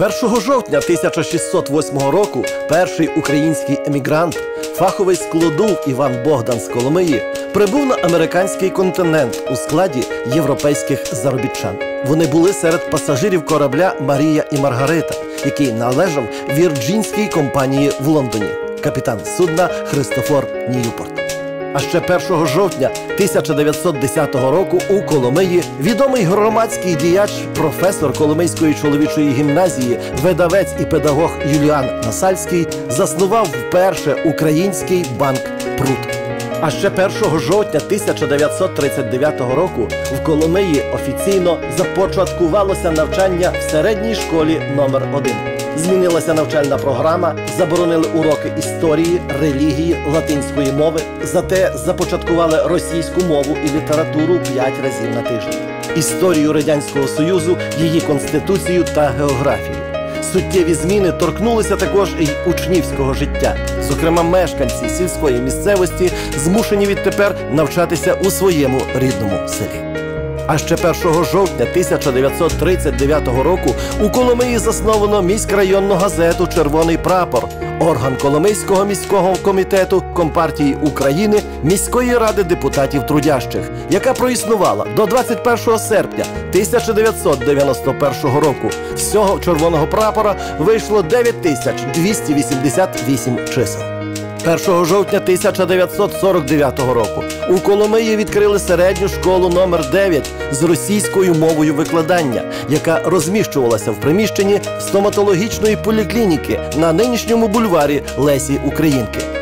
1 жовтня 1608 року перший український емігрант, фаховий складов Іван Богдан з Коломиї, прибув на американський континент у складі європейських заробітчан. Вони були серед пасажирів корабля Марія і Маргарита, який належав вірджинській компанії в Лондоні. Капітан судна Христофор Ньюпорт. А ще 1 жовтня 1910 року у Коломиї відомий громадський діяч, професор Коломийської чоловічої гімназії, видавець і педагог Юліан Насальський заснував вперше український банк Прут. А ще 1 жовтня 1939 року в Коломиї офіційно започаткувалося навчання в середній школі номер 1 Змінилася навчальна програма, заборонили уроки історії, релігії, латинської мови. Зате започаткували російську мову і літературу 5 разів на тиждень. Історію радянського союзу, її конституцію та географію. Суттєві зміни торкнулися також і учнівського життя. Зокрема, мешканці сільської місцевості змушені відтепер навчатися у своєму рідному селі. А ще 1 жовтня 1939 року у Коломиї засновано міськрайонну газету Червоний прапор, орган Коломийського міського комітету Компартії України міської ради депутатів трудящих, яка проіснувала до 21 серпня 1991 року. Всього червоного прапора вийшло 9288 чисел. 1 жовтня 1949 року у Коломиї відкрили середню школу номер 9 з російською мовою викладання, яка розміщувалася в приміщенні стоматологічної поліклініки на нинішньому бульварі Лесі Українки.